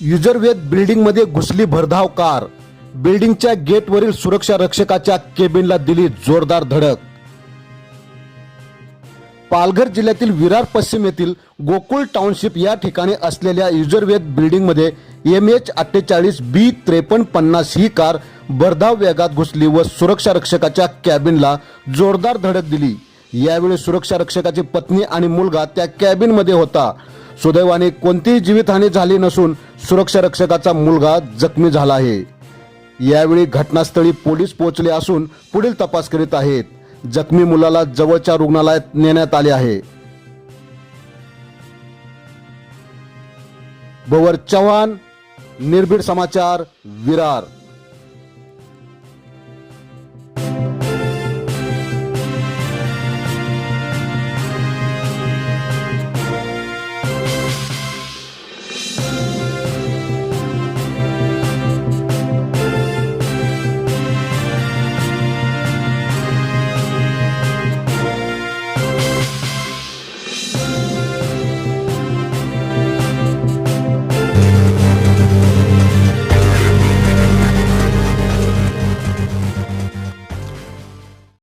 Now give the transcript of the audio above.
युजरवेद बिल्डिंगमध्ये घुसली भरधाव कार. बिल्डिंगच्या गेटवरील सुरक्षा रक्षकाच्या केबिनला दिली जोरदार धडक. पालघर जिल्ह्यातील विरार पश्चिम येथील गोकुळ टाउनशिप या ठिकाणी असलेल्या युजरवेद बिल्डिंगमध्ये एम एच अठ्ठेचाळीस बी त्रेपन्न पन्नास ही कार भरधाव वेगात घुसली व सुरक्षा रक्षकाच्या कॅबिनला जोरदार धडक दिली. यावेळी सुरक्षा रक्षकाची पत्नी आणि मुलगा त्या कॅबिनमध्ये होता. सुदैवाने कोणतीही जीवितहानी झाली नसून सुरक्षा रक्षकाचा मुलगा जखमी झाला आहे. यावेळी घटनास्थळी पोलीस पोहोचले असून पुढील तपास करीत आहेत. जखमी मुलाला जवळच्या रुग्णालयात नेण्यात आले आहे. भवर चव्हाण निर्भीड समाचार विरार.